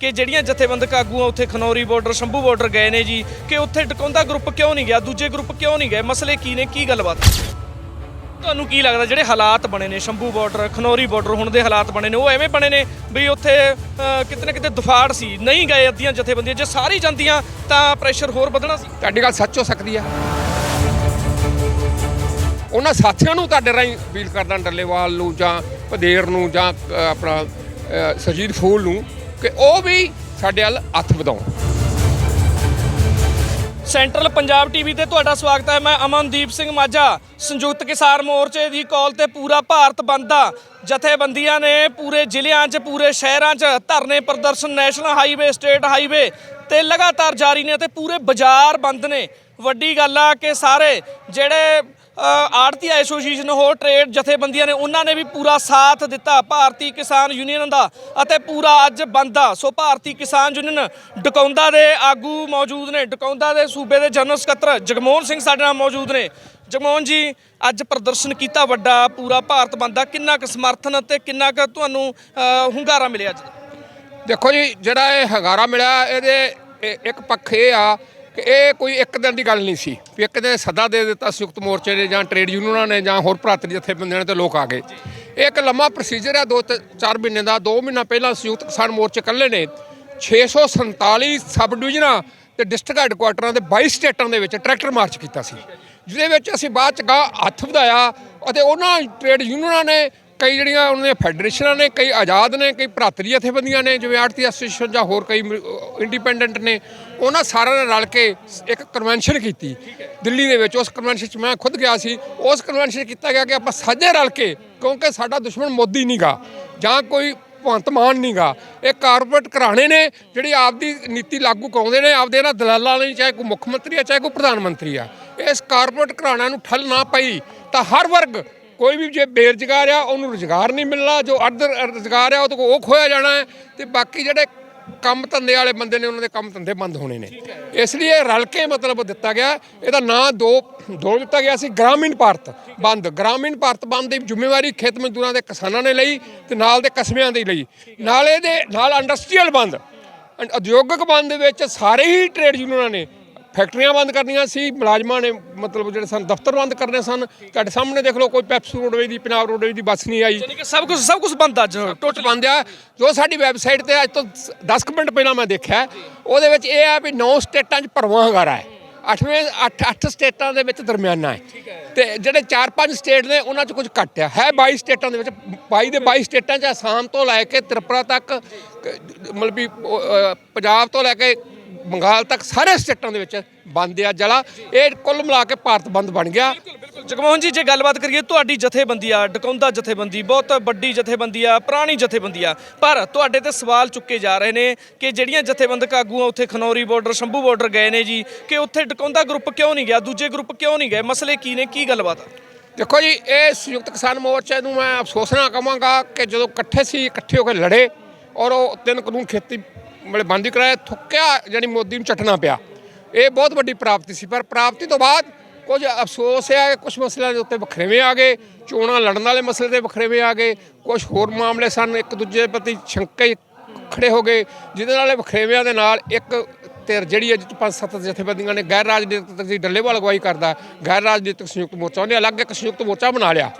ਕਿ ਜਿਹੜੀਆਂ ਜਥੇਬੰਦਕ ਆਗੂਆਂ ਉੱਥੇ ਖਨੌਰੀ ਬਾਰਡਰ ਸ਼ੰਭੂ ਬਾਰਡਰ ਗਏ ਨੇ ਜੀ ਕਿ ਉੱਥੇ ਟਿਕਾਉਂਦਾ ਗਰੁੱਪ ਕਿਉਂ ਨਹੀਂ ਗਿਆ ਦੂਜੇ ਗਰੁੱਪ ਕਿਉਂ ਨਹੀਂ ਗਏ ਮਸਲੇ ਕੀ ਨੇ ਕੀ ਗੱਲਬਾਤ ਤੁਹਾਨੂੰ ਕੀ ਲੱਗਦਾ ਜਿਹੜੇ ਹਾਲਾਤ ਬਣੇ ਨੇ ਸ਼ੰਭੂ ਬਾਰਡਰ ਖਨੌਰੀ ਬਾਰਡਰ ਹੁਣ ਦੇ ਹਾਲਾਤ ਬਣੇ ਨੇ ਉਹ ਐਵੇਂ ਬਣੇ ਨੇ ਵੀ ਉੱਥੇ ਕਿਤੇ ਨਾ ਕਿਤੇ ਦੁਫਾੜ ਸੀ ਨਹੀਂ ਗਏ ਅੱਧੀਆਂ ਜਥੇਬੰਦੀਆਂ ਜੇ ਸਾਰੀ ਜਾਂਦੀਆਂ ਤਾਂ ਪ੍ਰੈਸ਼ਰ ਹੋਰ ਵਧਣਾ ਸੀ? ਤੁਹਾਡੀ ਗੱਲ ਸੱਚ ਹੋ ਸਕਦੀ ਆ। ਉਹਨਾਂ ਸਾਥੀਆਂ ਨੂੰ ਤੁਹਾਡੇ ਰਾਹੀਂ ਫੀਲ ਕਰਦਾ ਡੱਲੇਵਾਲ ਨੂੰ ਜਾਂ ਪਦੇਰ ਨੂੰ ਜਾਂ ਆਪਣਾ ਅ, ਸਰਜੀਤ ਫੂਲ ਨੂੰ ਕਿ ਉਹ ਵੀ ਸਾਡੇ ਵੱਲ ਹੱਥ ਵਧਾਉਣ। ਸੈਂਟਰਲ ਪੰਜਾਬ ਟੀਵੀ ਤੇ ਤੁਹਾਡਾ ਸਵਾਗਤ ਹੈ। ਮੈਂ ਅਮਨਦੀਪ ਸਿੰਘ ਮਾਝਾ, ਸੰਯੁਕਤ ਕਿਸਾਨ ਮੋਰਚੇ ਦੀ ਕਾਲ ਤੇ ਪੂਰਾ ਭਾਰਤ ਬੰਦ ਆ। ਜਥੇਬੰਦੀਆਂ ਨੇ ਪੂਰੇ ਜ਼ਿਲ੍ਹਿਆਂ 'ਚ, ਪੂਰੇ ਸ਼ਹਿਰਾਂ 'ਚ ਧਰਨੇ ਪ੍ਰਦਰਸ਼ਨ, ਨੈਸ਼ਨਲ ਹਾਈਵੇ, ਸਟੇਟ ਹਾਈਵੇ ਤੇ ਲਗਾਤਾਰ ਜਾਰੀ ਨੇ ਤੇ ਪੂਰੇ ਬਾਜ਼ਾਰ ਬੰਦ ਨੇ। ਵੱਡੀ ਗੱਲ ਆ ਕਿ ਸਾਰੇ ਜਿਹੜੇ ਆੜਤੀ ਐਸੋਸੀਏਸ਼ਨ ਹੋਰ ਟ੍ਰੇਡ ਜਥੇਬੰਦੀਆਂ ਨੇ, ਉਹਨਾਂ ਨੇ ਵੀ ਪੂਰਾ ਸਾਥ ਦਿੱਤਾ, ਭਾਰਤੀ ਕਿਸਾਨ ਯੂਨੀਅਨ ਦਾ ਅਤੇ ਪੂਰਾ ਅੱਜ ਬੰਦ ਸੋ ਭਾਰਤੀ ਕਿਸਾਨ ਯੂਨੀਅਨ ਡਕੌਂਦਾ ਦੇ ਆਗੂ ਮੌਜੂਦ ਨੇ, ਡਕੌਂਦਾ ਦੇ ਸੂਬੇ ਦੇ ਜਨਰਲ ਸਕੱਤਰ ਜਗਮੋਹਨ ਸਿੰਘ ਸਾਡੇ ਨਾਲ ਮੌਜੂਦ ਨੇ। ਜਗਮੋਹਨ ਜੀ, ਅੱਜ ਪ੍ਰਦਰਸ਼ਨ ਕੀਤਾ ਵੱਡਾ, ਪੂਰਾ ਭਾਰਤ ਬੰਦ ਕਿੰਨਾ ਕੁ ਸਮਰਥਨ ਅਤੇ ਕਿੰਨਾ ਕੁ ਤੁਹਾਨੂੰ ਹੁੰਗਾਰਾ ਮਿਲਿਆ ਅੱਜ? ਦੇਖੋ ਜੀ, ਜਿਹੜਾ ਇਹ ਹੰਗਾਰਾ ਮਿਲਿਆ, ਇਹਦੇ ਇੱਕ ਪੱਖ ਇਹ ਆ ਕਿ ਇਹ ਕੋਈ ਇੱਕ ਦਿਨ ਦੀ ਗੱਲ ਨਹੀਂ ਸੀ ਵੀ ਇੱਕ ਦਿਨ ਸੱਦਾ ਦੇ ਦਿੱਤਾ ਸੰਯੁਕਤ ਮੋਰਚੇ ਨੇ ਜਾਂ ਟ੍ਰੇਡ ਯੂਨੀਅਨਾਂ ਨੇ ਜਾਂ ਹੋਰ ਭਰਾਤਰੀ ਜਥੇਬੰਦੀਆਂ ਨੇ ਤੇ ਲੋਕ ਆ ਗਏ। ਇਹ ਇੱਕ ਲੰਮਾ ਪ੍ਰੋਸੀਜਰ ਹੈ ਦੋ ਤੇ ਚਾਰ ਮਹੀਨੇ ਦਾ 2 ਮਹੀਨਾ ਪਹਿਲਾਂ ਸੰਯੁਕਤ ਕਿਸਾਨ ਮੋਰਚੇ ਇਕੱਲੇ ਨੇ। 647 ਸਬ ਡਿਵੀਜ਼ਨਾਂ ਤੇ ਡਿਸਟ੍ਰਿਕਟ ਹੈੱਡਕੁਆਟਰਾਂ ਦੇ 22 ਸਟੇਟਾਂ ਦੇ ਵਿੱਚ ਟਰੈਕਟਰ ਮਾਰਚ ਕੀਤਾ ਸੀ, ਜਿਹਦੇ ਵਿੱਚ ਅਸੀਂ ਬਾਅਦ ਚ ਗਾ ਹੱਥ ਵਧਾਇਆ ਅਤੇ ਉਹਨਾਂ ਟ੍ਰੇਡ ਯੂਨੀਅਨਾਂ ਨੇ ਕਈ ਜਿਹੜੀਆਂ ਉਹਨਾਂ ਦੀਆਂ ਫੈਡਰੇਸ਼ਨਾਂ ਨੇ, ਕਈ ਆਜ਼ਾਦ ਨੇ, ਕਈ ਭਰਾਤਰੀ ਜਥੇਬੰਦੀਆਂ ਨੇ, ਜਿਵੇਂ ਆੜਤੀ ਐਸੋਸੀਏਸ਼ਨ ਜਾਂ ਹੋਰ ਕਈ ਇੰਡੀਪੈਂਡੈਂਟ ਨੇ ਉਹਨਾਂ ਸਾਰਿਆਂ ਨੇ ਰਲ ਕੇ ਇੱਕ ਕਨਵੈਨਸ਼ਨ ਕੀਤੀ। ਦਿੱਲੀ ਦੇ ਵਿੱਚ ਉਸ ਕਨਵੈਨਸ਼ਨ 'ਚ ਮੈਂ ਖੁਦ ਗਿਆ ਸੀ। ਉਸ ਕਨਵੈਨਸ਼ਨ 'ਚ ਕੀਤਾ ਗਿਆ ਕਿ ਆਪਾਂ ਸਾਜੇ ਰਲ ਕੇ, ਕਿਉਂਕਿ ਸਾਡਾ ਦੁਸ਼ਮਣ ਮੋਦੀ ਨਹੀਂਗਾ ਜਾਂ ਕੋਈ ਭਗਵੰਤ ਮਾਨ ਨਹੀਂਗਾ ਇਹ ਕਾਰਪੋਰੇਟ ਘਰਾਣੇ ਨੇ, ਜਿਹੜੀ ਆਪਦੀ ਨੀਤੀ ਲਾਗੂ ਕਰਾਉਂਦੇ ਨੇ, ਆਪਦੇ ਇਹਨਾਂ ਦਲਾਲਾਂ ਲਈ, ਚਾਹੇ ਕੋਈ ਮੁੱਖ ਮੰਤਰੀ ਆ, ਚਾਹੇ ਕੋਈ ਪ੍ਰਧਾਨ ਮੰਤਰੀ ਆ। ਇਸ ਕਾਰਪੋਰੇਟ ਘਰਾਣਿਆਂ ਨੂੰ ਠੱਲ ਨਾ ਪਈ, ਤਾਂ ਹਰ ਵਰਗ, ਕੋਈ ਵੀ ਜੇ ਬੇਰੁਜ਼ਗਾਰ ਆ, ਉਹਨੂੰ ਰੁਜ਼ਗਾਰ ਨਹੀਂ ਮਿਲਣਾ, ਜੋ ਅਰਧ ਰੁਜ਼ਗਾਰ ਆ ਉਹ ਤੋਂ ਉਹ ਖੋਇਆ ਜਾਣਾ ਹੈ। ਤੇ ਬਾਕੀ ਜਿਹੜੇ ਕੰਮ ਧੰਦੇ ਵਾਲੇ ਬੰਦੇ ਨੇ, ਉਹਨਾਂ ਦੇ ਕੰਮ ਧੰਦੇ ਬੰਦ ਹੋਣੇ ਨੇ। ਇਸ ਲਈ ਇਹ ਰਲ ਕੇ ਮਤਲਬ ਦਿੱਤਾ ਗਿਆ। ਇਹਦਾ ਨਾਂ ਦੋ ਦੋ ਦਿੱਤਾ ਗਿਆ ਸੀ, ਗ੍ਰਾਮੀਣ ਭਾਰਤ ਬੰਦ। ਗ੍ਰਾਮੀਣ ਭਾਰਤ ਬੰਦ ਦੀ ਜ਼ਿੰਮੇਵਾਰੀ ਖੇਤ ਮਜ਼ਦੂਰਾਂ ਦੇ ਕਿਸਾਨਾਂ ਨੇ ਲਈ ਤੇ ਨਾਲ ਦੇ ਕਸਬਿਆਂ ਦੇ ਲਈ। ਨਾਲ ਇਹਦੇ, ਨਾਲ ਇੰਡਸਟਰੀਅਲ ਬੰਦ। ਉਦਯੋਗਿਕ ਬੰਦ ਦੇ ਵਿੱਚ ਸਾਰੇ ਹੀ ਟ੍ਰੇਡ ਯੂਨੀਅਨਾਂ ਨੇ ਫੈਕਟਰੀਆਂ ਬੰਦ ਕਰਨੀਆਂ ਸੀ ਮੁਲਾਜ਼ਮਾਂ ਨੇ ਮਤਲਬ ਜਿਹੜੇ ਸਨ ਦਫ਼ਤਰ ਬੰਦ ਕਰਨੇ ਸਨ। ਤੁਹਾਡੇ ਸਾਹਮਣੇ ਦੇਖ ਲਓ ਕੋਈ ਪੈਪਸ ਰੋਡਵੇਜ ਦੀ ਪੰਜਾਬ ਰੋਡਵੇਜ ਦੀ ਬੱਸ ਨਹੀਂ ਆਈ। ਯਾਨੀ ਕਿ ਸਭ ਕੁਝ ਸਭ ਕੁਝ ਬੰਦ ਅੱਜ। ਟੁੱਟ ਬੰਦ ਆ। ਜੋ ਸਾਡੀ ਵੈਬਸਾਈਟ ਤੇ ਅੱਜ ਤੋਂ 10 ਕੁ ਮਿੰਟ ਪਹਿਲਾਂ ਮੈਂ ਦੇਖਿਆ ਉਹਦੇ ਵਿੱਚ ਇਹ ਆ ਵੀ 9 ਸਟੇਟਾਂ 'ਚ ਭਰਵਾਂ ਹੰਗਾਰਾ ਹੈ। ਅੱਠਵੇਂ 8 8 ਸਟੇਟਾਂ ਦੇ ਵਿੱਚ ਦਰਮਿਆਨਾ ਹੈ। ਤੇ ਜਿਹੜੇ 4-5 ਸਟੇਟ ਨੇ ਉਹਨਾਂ 'ਚ ਕੁਝ ਘੱਟ ਆ। ਹੈ 22 ਸਟੇਟਾਂ ਦੇ ਵਿੱਚ 22 ਦੇ 22 ਸਟੇਟਾਂ 'ਚ ਆਸਾਮ ਤੋਂ ਲੈ ਕੇ ਤ੍ਰਿਪੁਰਾ ਤੱਕ ਮਤਲਬ ਵੀ ਪੰਜਾਬ ਤੋਂ ਲੈ ਕੇ ਬੰਗਾਲ ਤੱਕ ਸਾਰੇ ਸਟੇਟਾਂ ਦੇ ਵਿੱਚ ਬੰਦ ਆ ਜਲਾ। ਇਹ ਕੁੱਲ ਮਿਲਾ ਕੇ ਭਾਰਤ ਬੰਦ ਬਣ ਗਿਆ। ਬਿਲਕੁਲ ਜਗਮੋਹਨ ਜੀ ਜੇ ਗੱਲਬਾਤ ਕਰੀਏ ਤੁਹਾਡੀ ਜਥੇਬੰਦੀ ਆ ਡਕੌਂਦਾ ਜਥੇਬੰਦੀ ਬਹੁਤ ਵੱਡੀ ਜਥੇਬੰਦੀ ਆ ਪੁਰਾਣੀ ਜਥੇਬੰਦੀ ਆ। ਪਰ ਤੁਹਾਡੇ ਤੇ ਸਵਾਲ ਚੁੱਕੇ ਜਾ ਰਹੇ ਨੇ ਕਿ ਜਿਹੜੀਆਂ ਜਥੇਬੰਦਕ ਆਗੂਆਂ ਉੱਥੇ ਖਨੌਰੀ ਬਾਰਡਰ ਸ਼ੰਭੂ ਬਾਰਡਰ ਗਏ ਨੇ ਜੀ ਕਿ ਉੱਥੇ ਡਕੌਂਦਾ ਗਰੁੱਪ ਕਿਉਂ ਨਹੀਂ ਗਿਆ ਦੂਜੇ ਗਰੁੱਪ ਕਿਉਂ ਨਹੀਂ ਗਏ? ਮਸਲੇ ਕੀ ਨੇ? ਕੀ ਗੱਲਬਾਤ ਆ? ਦੇਖੋ ਜੀ ਇਹ ਸੰਯੁਕਤ ਕਿਸਾਨ ਮੋਰਚੇ ਨੂੰ ਮੈਂ ਅਫਸੋਸ ਨਾਲ ਕਹਾਂਗਾ ਕਿ ਜਦੋਂ ਇਕੱਠੇ ਸੀ ਇਕੱਠੇ ਹੋ ਕੇ ਲੜੇ ਔਰ ਉਹ ਤਿੰਨ ਕਾਨੂੰਨ ਖੇਤੀ ਵਾਲੇ ਬੰਦ ਹੀ ਕਰਾਇਆ ਥੁੱਕਿਆ ਜਾਨੀ ਮੋਦੀ ਨੂੰ ਚੱਟਣਾ ਪਿਆ। ਇਹ ਬਹੁਤ ਵੱਡੀ ਪ੍ਰਾਪਤੀ ਸੀ ਪਰ ਪ੍ਰਾਪਤੀ ਤੋਂ ਬਾਅਦ ਕੁਝ ਅਫਸੋਸ ਹੈ ਕੁਝ ਮਸਲਿਆਂ ਦੇ ਉੱਤੇ ਵਖਰੇਵੇਂ ਆ ਗਏ ਚੋਣਾਂ ਲੜਨ ਵਾਲੇ ਮਸਲੇ ਤੇ ਵਖਰੇਵੇਂ ਆ ਗਏ ਕੁਝ ਹੋਰ ਮਾਮਲੇ ਸਨ ਇੱਕ ਦੂਜੇ ਪ੍ਰਤੀ ਸ਼ੰਕੇ ਖੜੇ ਹੋ ਗਏ ਜਿਹਦੇ ਨਾਲ ਵਖਰੇਵਿਆਂ ਦੇ ਨਾਲ ਇੱਕ ਧਿਰ ਜਿਹੜੀ ਅੱਜ ਪੰਜ ਸੱਤ ਜਥੇਬੰਦੀਆਂ ਨੇ ਗੈਰ ਰਾਜਨੀਤਿਕ ਦੀ ਡੱਲੇਵਾਲ ਅਗਵਾਈ ਕਰਦਾ ਗੈਰ ਰਾਜਨੀਤਿਕ ਸੰਯੁਕਤ ਮੋਰਚਾ ਉਹਨੇ ਅਲੱਗ ਇੱਕ ਸੰਯੁਕਤ ਮੋਰਚਾ ਬਣਾ ਲਿਆ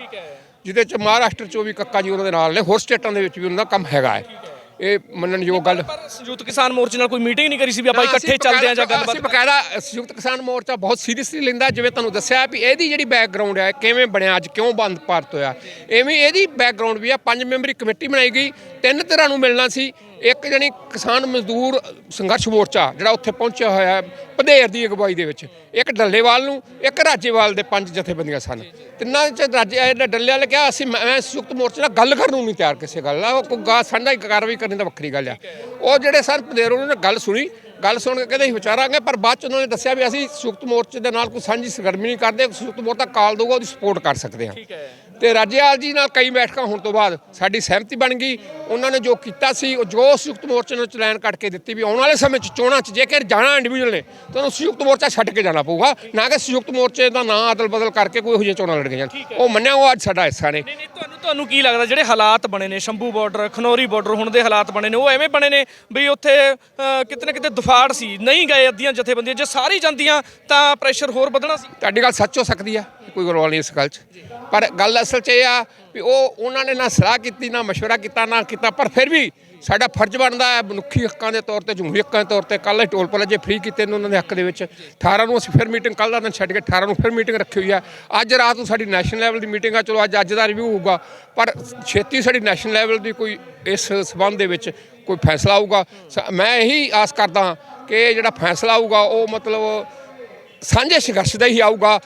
ਜਿਹਦੇ ਚ ਮਹਾਰਾਸ਼ਟਰ ਚੋਂ ਵੀ ਕੱਕਾ ਜੀ ਉਹਨਾਂ ਦੇ ਨਾਲ ਨੇ ਹੋਰ ਸਟੇਟਾਂ ਦੇ ਵਿੱਚ ਵੀ ਉਹਨਾਂ ਦਾ ਕੰਮ ਹੈਗਾ ਹੈ। ਇਹ ਮੰਨਣਯੋਗ ਗੱਲ ਪਰ ਸੰਯੁਕਤ ਕਿਸਾਨ ਮੋਰਚੇ ਨਾਲ ਕੋਈ ਮੀਟਿੰਗ ਨਹੀਂ ਕਰੀ ਸੀ ਵੀ ਆਪਾਂ ਇਕੱਠੇ ਚੱਲਦੇ ਆ ਜਾਂ ਗੱਲਬਾਤ ਅਸੀਂ ਬਕਾਇਦਾ ਸੰਯੁਕਤ ਕਿਸਾਨ ਮੋਰਚਾ ਬਹੁਤ ਸੀਰੀਅਸਲੀ ਲੈਂਦਾ ਜਿਵੇਂ ਤੁਹਾਨੂੰ ਦੱਸਿਆ ਵੀ ਇਹਦੀ ਜਿਹੜੀ ਬੈਕਗ੍ਰਾਉਂਡ ਹੈ ਕਿਵੇਂ ਬਣਿਆ ਅੱਜ ਕਿਉਂ ਬੰਦ ਭਾਰਤ ਹੋਇਆ। ਐਵੇਂ ਇਹਦੀ ਬੈਕਗ੍ਰਾਉਂਡ ਵੀ ਆ ਪੰਜ ਮੈਂਬਰੀ ਕਮੇਟੀ ਬਣਾਈ ਗਈ ਤਿੰਨ ਤਰ੍ਹਾਂ ਨੂੰ ਮਿਲਣਾ ਸੀ। ਇੱਕ ਜਣੀ ਕਿਸਾਨ ਮਜ਼ਦੂਰ ਸੰਘਰਸ਼ ਮੋਰਚਾ ਜਿਹੜਾ ਉੱਥੇ ਪਹੁੰਚਿਆ ਹੋਇਆ ਹੈ ਪਧੇਰ ਦੀ ਅਗਵਾਈ ਦੇ ਵਿੱਚ। ਇੱਕ ਡੱਲੇਵਾਲ ਨੂੰ, ਇੱਕ ਰਾਜੇਵਾਲ ਦੇ ਪੰਜ ਜਥੇਬੰਦੀਆਂ ਸਨ। ਤਿੰਨਾਂ ਚ ਰਾਜੇ, ਇਹ ਡੱਲੇਵਾਲ ਨੇ ਕਿਹਾ, ਅਸੀਂ ਮੈਂ ਸੰਯੁਕਤ ਮੋਰਚੇ ਨਾਲ ਗੱਲ ਕਰਨ ਨੂੰ ਨਹੀਂ ਤਿਆਰ ਕਿਸੇ ਗੱਲ ਨਾਲ। ਉਹ ਕੋਈ ਗਾ ਸਾਂਝਾ ਕਾਰਵਾਈ ਕਰਨ ਦਾ ਵੱਖਰੀ ਗੱਲ ਆ। ਉਹ ਜਿਹੜੇ ਸਨ ਪਧੇਰ ਉਹਨਾਂ ਨੇ ਗੱਲ ਸੁਣੀ। ਗੱਲ ਸੁਣ ਕੇ ਕਹਿੰਦੇ ਅਸੀਂ ਵਿਚਾਰਾਂਗੇ ਪਰ ਬਾਅਦ ਚ ਉਹਨਾਂ ਨੇ ਦੱਸਿਆ ਵੀ ਅਸੀਂ ਸੰਯੁਕਤ ਮੋਰਚੇ ਦੇ ਨਾਲ ਕੋਈ ਸਾਂਝੀ ਸਰਗਰਮੀ ਨਹੀਂ ਕਰਦੇ ਸੰਯੁਕਤ ਮੋਰਚਾ ਕਾਲ ਦਊਗਾ ਉਹਦੀ ਸਪੋਰਟ ਕਰ ਸਕਦੇ ਹਾਂ। ਤੇ ਰਾਜੇਵਾਲ ਜੀ ਨਾਲ ਕਈ ਬੈਠਕਾਂ ਹੋਣ ਤੋਂ ਬਾਅਦ ਸਾਡੀ ਸਹਿਮਤੀ ਬਣ ਗਈ। ਉਹਨਾਂ ਨੇ ਜੋ ਕੀਤਾ ਸੀ ਉਹ ਜੋ ਸੰਯੁਕਤ ਮੋਰਚੇ ਨੂੰ ਚਲਾਨ ਕੱਟ ਕੇ ਦਿੱਤੀ ਵੀ ਆਉਣ ਵਾਲੇ ਸਮੇਂ 'ਚ ਚੋਣਾਂ 'ਚ ਜੇਕਰ ਜਾਣਾ ਇੰਡੀਵਿਜੂਅਲ ਨੇ ਤਾਂ ਉਹਨੂੰ ਸੰਯੁਕਤ ਮੋਰਚਾ ਛੱਡ ਕੇ ਜਾਣਾ ਪਊਗਾ। ਨਾ ਕਿ ਸੰਯੁਕਤ ਮੋਰਚੇ ਦਾ ਨਾਂ ਅਦਲ ਬਦਲ ਕਰਕੇ ਕੋਈ ਇਹੋ ਜਿਹੀਆਂ ਚੋਣਾਂ ਲੜ ਜਾਣ। ਉਹ ਮੰਨਿਆ ਉਹ ਅੱਜ ਸਾਡਾ ਹਿੱਸਾ ਨੇ। ਤੁਹਾਨੂੰ ਕੀ ਲੱਗਦਾ, ਜਿਹੜੇ ਹਾਲਾਤ ਬਣੇ ਨੇ, ਸ਼ੰਭੂ ਬਾਰਡਰ ਖਨੌਰੀ ਬਾਰਡਰ ਹੁਣ ਦੇ ਹਾਲਾਤ ਬਣੇ ਨੇ, ਉਹ ਐਵੇਂ ਬਣੇ ਨੇ ਵੀ ਉੱਥੇ ਕਿਤੇ ਨਾ ਕਿਤੇ ਦੁਫਾੜ ਸੀ, ਨਹੀਂ ਗਏ ਅੱਧੀਆਂ ਜਥੇਬੰਦੀਆਂ, ਜੇ ਸਾਰੀ ਜਾਂਦੀਆਂ ਤਾਂ ਪ੍ਰੈਸ਼ਰ ਹੋਰ ਵਧਣਾ ਸੀ? ਤੁਹਾਡੀ ਗੱਲ ਸੱਚ ਹੋ ਸਕਦੀ ਆ, ਕੋਈ ਗੱਲ ਨਹੀਂ ਇਸ ਗੱਲ 'ਚ। ਪਰ ਗੱਲ ਅਸਲ 'ਚ ਇਹ ਆ ਵੀ ਉਹ ਉਹਨਾਂ ਨੇ ਨਾ ਸਲਾਹ ਕੀਤੀ ਨਾ مشورہ ਕੀਤਾ ਨਾ ਕੀਤਾ ਪਰ ਫਿਰ ਵੀ ਸਾਡਾ ਫਰਜ਼ ਬਣਦਾ ਹੈ ਮਨੁੱਖੀ ਹੱਕਾਂ ਦੇ ਤੌਰ ਤੇ ਜਮਹੂਰੀ ਹੱਕਾਂ ਦੇ ਤੌਰ ਤੇ ਕੱਲ੍ਹ ਟੋਲ ਪਲਾਜ਼ੇ ਫ੍ਰੀ ਕੀਤੇ ਨੇ ਉਹਨਾਂ ਦੇ ਹੱਕ ਦੇ ਵਿੱਚ 18 ਨੂੰ ਅਸੀਂ ਫਿਰ ਮੀਟਿੰਗ ਕੱਲ੍ਹ ਦਾ ਦਿਨ ਛੱਡ ਕੇ 18 ਨੂੰ ਫਿਰ ਮੀਟਿੰਗ ਰੱਖੀ ਹੋਈ ਆ ਅੱਜ ਰਾਤ ਨੂੰ ਸਾਡੀ ਨੈਸ਼ਨਲ ਲੈਵਲ ਦੀ ਮੀਟਿੰਗ ਆ ਚਲੋ ਅੱਜ ਅੱਜ ਦਾ ਰਿਵਿਊ ਹੋਊਗਾ ਪਰ ਛੇਤੀ ਸਾਡੀ ਨੈਸ਼ਨਲ ਲੈਵਲ ਦੀ ਕੋਈ ਇਸ ਸਬੰਧ ਦੇ ਵਿੱਚ ਕੋਈ ਫੈਸਲਾ ਆਊਗਾ ਸ- ਮੈਂ ਇਹੀ ਆਸ ਕਰਦਾ ਹਾਂ ਕਿ ਇਹ ਜਿਹੜਾ ਫੈਸਲਾ ਆਊਗਾ ਉਹ ਮਤਲਬ ਸਾਂਝੇ ਸੰਘਰਸ਼ ਦਾ ਹੀ ਆਊਗਾ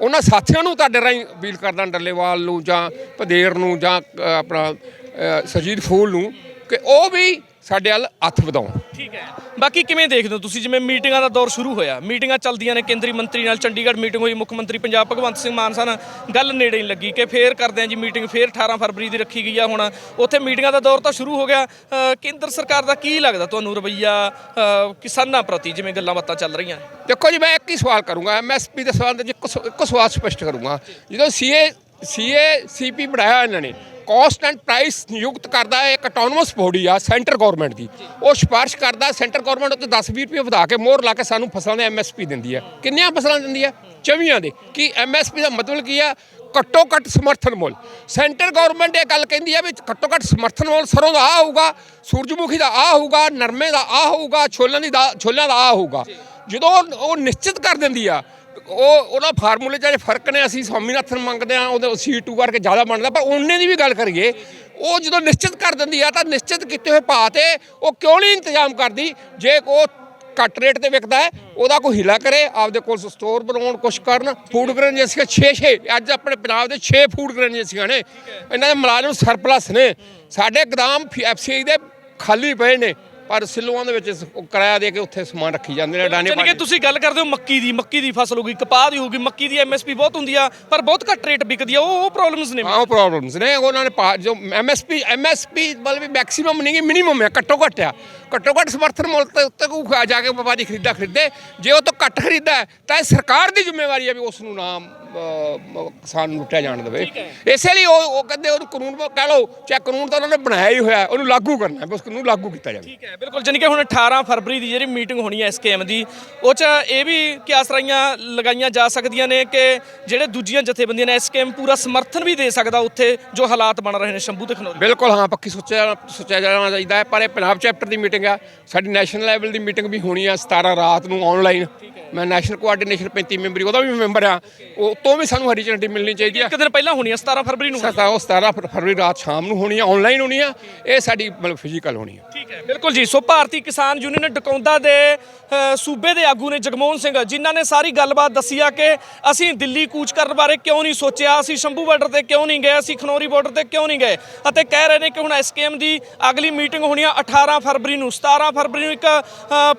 ਉਹਨਾਂ ਸਾਥੀਆਂ ਨੂੰ ਤੁਹਾਡੇ ਰਾਹੀਂ ਅਪੀਲ ਕਰਦਾ ਡੱਲੇਵਾਲ ਨੂੰ ਜਾਂ ਪਦੇਰ ਨੂੰ ਜਾਂ ਆਪਣਾ ਅ, ਫੂਲ ਨੂੰ ਕਿ ਉਹ ਵੀ ਸਾਡੇ ਵੱਲ ਹੱਥ ਵਧਾਉਣ। ਠੀਕ ਹੈ। ਬਾਕੀ ਕਿਵੇਂ ਦੇਖਦੇ ਹੋ ਤੁਸੀਂ? ਜਿਵੇਂ ਮੀਟਿੰਗਾਂ ਦਾ ਦੌਰ ਸ਼ੁਰੂ ਹੋਇਆ। ਮੀਟਿੰਗਾਂ ਚੱਲਦੀਆਂ ਨੇ ਕੇਂਦਰੀ ਮੰਤਰੀ ਨਾਲ। ਚੰਡੀਗੜ੍ਹ ਮੀਟਿੰਗ ਹੋਈ। ਮੁੱਖ ਮੰਤਰੀ ਪੰਜਾਬ ਭਗਵੰਤ ਸਿੰਘ ਮਾਨ ਸਾਹਿਬ ਨਾਲ ਗੱਲ ਨੇੜੇ ਨਹੀਂ ਲੱਗੀ ਕਿ ਫੇਰ ਕਰਦੇ ਆ ਜੀ ਮੀਟਿੰਗ। ਫੇਰ 18 ਫਰਵਰੀ ਦੀ ਰੱਖੀ ਗਈ ਆ ਹੁਣ। ਉੱਥੇ ਮੀਟਿੰਗਾਂ ਦਾ ਦੌਰ ਤਾਂ ਸ਼ੁਰੂ ਹੋ ਗਿਆ। ਕੇਂਦਰ ਸਰਕਾਰ ਦਾ ਕੀ ਲੱਗਦਾ ਤੁਹਾਨੂੰ ਰਵਈਆ ਕਿਸਾਨਾਂ ਪ੍ਰਤੀ ਜਿਵੇਂ ਗੱਲਾਂ ਬਾਤਾਂ ਚੱਲ ਰਹੀਆਂ ਨੇ? ਦੇਖੋ ਜੀ, ਮੈਂ ਇੱਕ ਹੀ ਸਵਾਲ ਕਰੂੰਗਾ। ਐਮਐਸਪੀ ਦੇ ਸਵਾਲ ਦੇ ਵਿੱਚ ਇੱਕ ਸ- ਇੱਕ ਸਵਾਲ ਸਪਸ਼ਟ ਕਰੂੰਗਾ। ਜਦੋਂ ਸੀਏ ਸੀਏ ਸੀਪੀ ਬਣਾਇਆ ਇਹਨਾਂ ਨੇ ਕਾਂਸਟੈਂਟ ਪ੍ਰਾਈਸ ਨਿਯੁਕਤ ਕਰਦਾ ਹੈ ਇੱਕ ਆਟੋਨਮਸ ਬੋਡੀ ਆ ਸੈਂਟਰ ਗਵਰਨਮੈਂਟ ਦੀ। ਉਹ ਸਿਫਾਰਿਸ਼ ਕਰਦਾ ਸੈਂਟਰ ਗਵਰਨਮੈਂਟ ਉੱਤੇ 10-20 ਰੁਪਏ ਵਧਾ ਕੇ ਮੋਹਰ ਲਾ ਕੇ ਸਾਨੂੰ ਫਸਲਾਂ ਦੇ ਐਮਐਸਪੀ ਦਿੰਦੀ ਹੈ। ਕਿੰਨੀਆਂ ਫਸਲਾਂ ਦਿੰਦੀ ਹੈ? ਚਵੀਆਂ ਦੇ। ਕੀ ਐਮਐਸਪੀ ਦਾ ਮਤਲਬ ਕੀ ਆ? ਘੱਟੋ ਘੱਟ ਸਮਰਥਨ ਮੁੱਲ। ਸੈਂਟਰ ਗਵਰਨਮੈਂਟ ਇਹ ਗੱਲ ਕਹਿੰਦੀ ਹੈ ਵੀ ਘੱਟੋ ਘੱਟ ਸਮਰਥਨ ਮੁੱਲ ਸਰੋਂ ਦਾ ਆ ਹੋਊਗਾ, ਸੂਰਜਮੁਖੀ ਦਾ ਆ ਹੋਊਗਾ, ਨਰਮੇ ਦਾ ਆ ਹੋਊਗਾ ਛੋਲਿਆਂ ਦੀ ਦਾ, ਛੋਲਿਆਂ ਦਾ ਆ ਹੋਊਗਾ। ਜਦੋਂ ਉਹ ਨਿਸ਼ਚਿਤ ਕਰ ਦਿੰਦੀ ਆ ਉਹ, ਉਹਦਾ ਫਾਰਮੂਲੇ 'ਚ ਅਜੇ ਫ਼ਰਕ ਨੇ ਅਸੀਂ ਸਵਾਮੀਨਾਥਨ ਮੰਗਦੇ ਆ ਉਹਦੇ C2 ਕਰਕੇ ਜ਼ਿਆਦਾ ਬਣਦਾ, ਪਰ ਉਹਨੇ ਦੀ ਵੀ ਗੱਲ ਕਰੀਏ, ਉਹ ਜਦੋਂ ਨਿਸ਼ਚਿਤ ਕਰ ਦਿੰਦੀ ਆ, ਤਾਂ ਨਿਸ਼ਚਿਤ ਕੀਤੇ ਹੋਏ ਭਾਅ ਤੇ ਉਹ ਕਿਉਂ ਨਹੀਂ ਇੰਤਜ਼ਾਮ ਕਰਦੀ? ਜੇ ਉਹ ਘੱਟ ਰੇਟ ਤੇ ਵਿਕਦਾ ਹੈ, ਉਹਦਾ ਕੋਈ ਹਿਲਾ ਕਰੇ, ਆਪਦੇ ਕੋਲ ਸਟੋਰ ਬਣਾਉਣ, ਕੁਛ ਕਰਨ ਫੂਡ ਗ੍ਰੇਨ ਏਜੰਸੀਆਂ 6 6 ਅੱਜ ਆਪਣੇ ਪੰਜਾਬ ਦੇ 6 ਫੂਡ ਗ੍ਰੇਨ ਏਜੰਸੀਆਂ ਨੇ, ਇਹਨਾਂ ਦੇ ਮੁਲਾਜ਼ਮ ਸਰਪਲਸ ਨੇ। ਸਾਡੇ ਗਦਾਮ ਐਫਸੀਆਈ ਦੇ ਖਾਲੀ ਪਏ ਨੇ। ਪਰ ਸਿੱਲੋਆਂ ਦੇ ਵਿੱਚ ਸ- ਉਹ ਕਿਰਾਇਆ ਦੇ ਕੇ ਉੱਥੇ ਸਮਾਨ ਰੱਖੀ ਜਾਂਦੇ ਨੇ ਡਾਨੇ ਜਾਣੀ ਕਿ ਤੁਸੀਂ ਗੱਲ ਕਰਦੇ ਹੋ ਮੱਕੀ ਦੀ ਮੱਕੀ ਦੀ ਫਸਲ ਹੋਗੀ ਕਪਾਹ ਦੀ ਹੋਗੀ ਮੱਕੀ ਦੀ ਐਮਐਸਪੀ ਬਹੁਤ ਹੁੰਦੀ ਆ ਪਰ ਬਹੁਤ ਘੱਟ ਰੇਟ ਵਿਕਦੀ ਆ ਉਹ ਉਹ ਪ੍ਰੋਬਲਮਸ ਨੇ। ਹਾਂ ਉਹ ਪ੍ਰੋਬਲਮਸ ਨੇ ਉਹਨਾਂ ਨੇ ਪਾ- ਜੋ ਐਮਐਸਪੀ ਐਮਐਸਪੀ ਮਤਲਬ ਵੀ ਮੈਕਸਿਮਮ ਨਹੀਂ ਗੀ ਮਿਨੀਮਮ ਹੈ ਘੱਟੋ ਘੱਟ ਆ। ਘੱਟੋ ਘੱਟ ਸਮਰਥਨ ਮੁੱਲ ਤੇ ਉੱਤੇ ਕੋ ਜਾ ਕੇ ਵਪਾਰੀ ਖਰੀਦਾ ਖਰੀਦੇ ਜੇ ਉਹ ਤੋਂ ਘੱਟ ਖਰੀਦਾ ਹੈ, ਤਾਂ ਇਹ ਸਰਕਾਰ ਦੀ ਜ਼ਿੰਮੇਵਾਰੀ ਹੈ ਵੀ ਉਸ ਨੂੰ ਨਾ ਕਿਸਾਨ ਨੂੰ ਲੁੱਟਿਆ ਜਾਣ ਦੇਵੇ। ਇਸੇ ਲਈ ਉਹ ਉਹ ਕਹਿੰਦੇ ਉਹਨੂੰ ਕਾਨੂੰਨ ਕਹਿ ਲਓ ਚਾਹੇ ਕਾਨੂੰਨ ਤਾਂ ਉਹਨਾਂ ਨੇ ਬਣਾਇਆ ਹੀ ਹੋਇਆ ਉਹਨੂੰ ਲਾਗੂ ਕਰਨਾ ਹੈ ਬਸ ਕਾਨੂੰਨ ਲਾਗੂ ਕੀਤਾ ਜਾਵੇ। ਠੀਕ ਹੈ ਬਿਲਕੁਲ। ਜਾਣੀ ਕਿ ਹੁਣ 18 ਫਰਵਰੀ ਦੀ ਜਿਹੜੀ ਮੀਟਿੰਗ ਹੋਣੀ ਹੈ ਐਸਕੇਐਮ ਦੀ ਉਹ ਚ ਇਹ ਵੀ ਕਿਆਸਰਾਈਆਂ ਲਗਾਈਆਂ ਜਾ ਸਕਦੀਆਂ ਨੇ ਕਿ ਜਿਹੜੇ ਦੂਜੀਆਂ ਜਥੇਬੰਦੀਆਂ ਨੇ ਐਸਕੇਐਮ ਪੂਰਾ ਸਮਰਥਨ ਵੀ ਦੇ ਸਕਦਾ ਉੱਥੇ ਜੋ ਹਾਲਾਤ ਬਣ ਰਹੇ ਨੇ ਸ਼ੰਭੂ ਤੇ ਖਨੌਰੀ। ਬਿਲਕੁਲ ਹਾਂ ਪੱਕੀ ਸੋਚਿਆ ਸੋਚਿਆ ਜਾਣਾ ਚਾਹੀਦਾ ਹੈ ਪਰ ਇਹ ਪੰਜਾਬ ਚੈਪਟਰ ਦੀ ਮੀਟਿੰਗ ਆ। ਸਾਡੀ ਨੈਸ਼ਨਲ ਲੈਵਲ ਦੀ ਮੀਟਿੰਗ ਵੀ ਹੋਣੀ ਆ 17 ਰਾਤ ਨੂੰ ਆਨਲਾਈਨ ਮੈਂ ਨੈਸ਼ਨਲ ਕੋਆਰਡੀਨੇਸ਼ਨ 35 ਮੈਂਬਰੀ ਉਹਦਾ ਵੀ ਮੈਂਬਰ ਆ। ਉਹ ਤੋਂ ਵੀ ਸਾਨੂੰ ਹਰੀ ਝੰਡੀ ਮਿਲਣੀ ਚਾਹੀਦੀ ਆ। ਇੱਕ ਦਿਨ ਪਹਿਲਾਂ ਹੋਣੀ ਹੈ 17 ਫਰਵਰੀ ਨੂੰ ਸਤਾ ਉਹ 17 ਫਰ- ਫਰਵਰੀ ਰਾਤ ਸ਼ਾਮ ਨੂੰ ਹੋਣੀ ਆ ਆਨਲਾਈਨ ਹੋਣੀ ਆ। ਇਹ ਸਾਡੀ ਮਤਲਬ ਫਿਜ਼ੀਕਲ ਹੋਣੀ ਆ। ਠੀਕ ਹੈ। ਬਿਲਕੁਲ ਜੀ, ਸੋ ਭਾਰਤੀ ਕਿਸਾਨ ਯੂਨੀਅਨ ਡਕੌਂਦਾ ਦੇ ਸੂਬੇ ਦੇ ਆਗੂ ਨੇ ਜਗਮੋਹਨ ਸਿੰਘ, ਜਿਨ੍ਹਾਂ ਨੇ ਸਾਰੀ ਗੱਲਬਾਤ ਦੱਸੀ ਆ ਕਿ ਅਸੀਂ ਦਿੱਲੀ ਕੂਚ ਕਰਨ ਬਾਰੇ ਕਿਉਂ ਨਹੀਂ ਸੋਚਿਆ, ਅਸੀਂ ਸ਼ੰਭੂ ਬਾਰਡਰ ਤੇ ਕਿਉਂ ਨਹੀਂ ਗਏ, ਅਸੀਂ ਖਨੌਰੀ ਬਾਰਡਰ ਤੇ ਕਿਉਂ ਨਹੀਂ ਗਏ? ਅਤੇ ਕਹਿ ਰਹੇ ਨੇ ਕਿ ਹੁਣ ਐਸਕੇਐਮ ਦੀ ਅਗਲੀ ਮੀਟਿੰਗ ਹੋਣੀ ਆ 18 ਫਰਵਰੀ ਨੂੰ 17 ਫਰਵਰੀ ਨੂੰ ਇੱਕ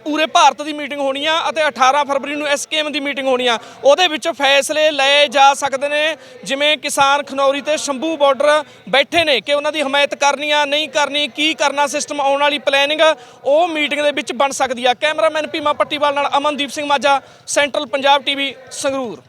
ਪੂਰੇ ਭਾਰਤ ਦੀ ਮੀਟਿੰਗ ਹੋਣੀ ਆ ਅਤੇ 18 ਫਰਵਰੀ ਨੂੰ ਐਸਕੇਐਮ ਦੀ ਮੀਟਿੰਗ ਹੋਣੀ ਆ। ਉਹਦੇ ਵਿੱਚ ਫੈਸਲੇ ਲਏ ਜਾ ਸਕਦੇ ਨੇ, ਜਿਵੇਂ ਕਿਸਾਨ ਖਨੌਰੀ ਤੇ ਸ਼ੰਭੂ ਬਾਰਡਰ ਬੈਠੇ ਨੇ ਕਿ ਉਹਨਾਂ ਦੀ ਹਮਾਇਤ ਕਰਨੀ ਆ, ਨਹੀਂ ਕਰਨੀ, ਕੀ ਕਰਨਾ, ਸਿਸਟਮ ਆਉਣ ਵਾਲੀ ਪਲੈਨਿੰਗ ਉਹ ਮੀਟਿੰਗ ਦੇ ਵਿੱਚ ਬਣ ਸਕਦੀ ਆ। ਕੈਮਰਾਮੈਨ ਭੀਮਾ ਪੱਟੀਵਾਲ ਨਾਲ ਅਮਨਦੀਪ ਸਿੰਘ ਮਾਝਾ ਸੈਂਟਰਲ ਪੰਜਾਬ ਟੀਵੀ ਸੰਗਰੂਰ।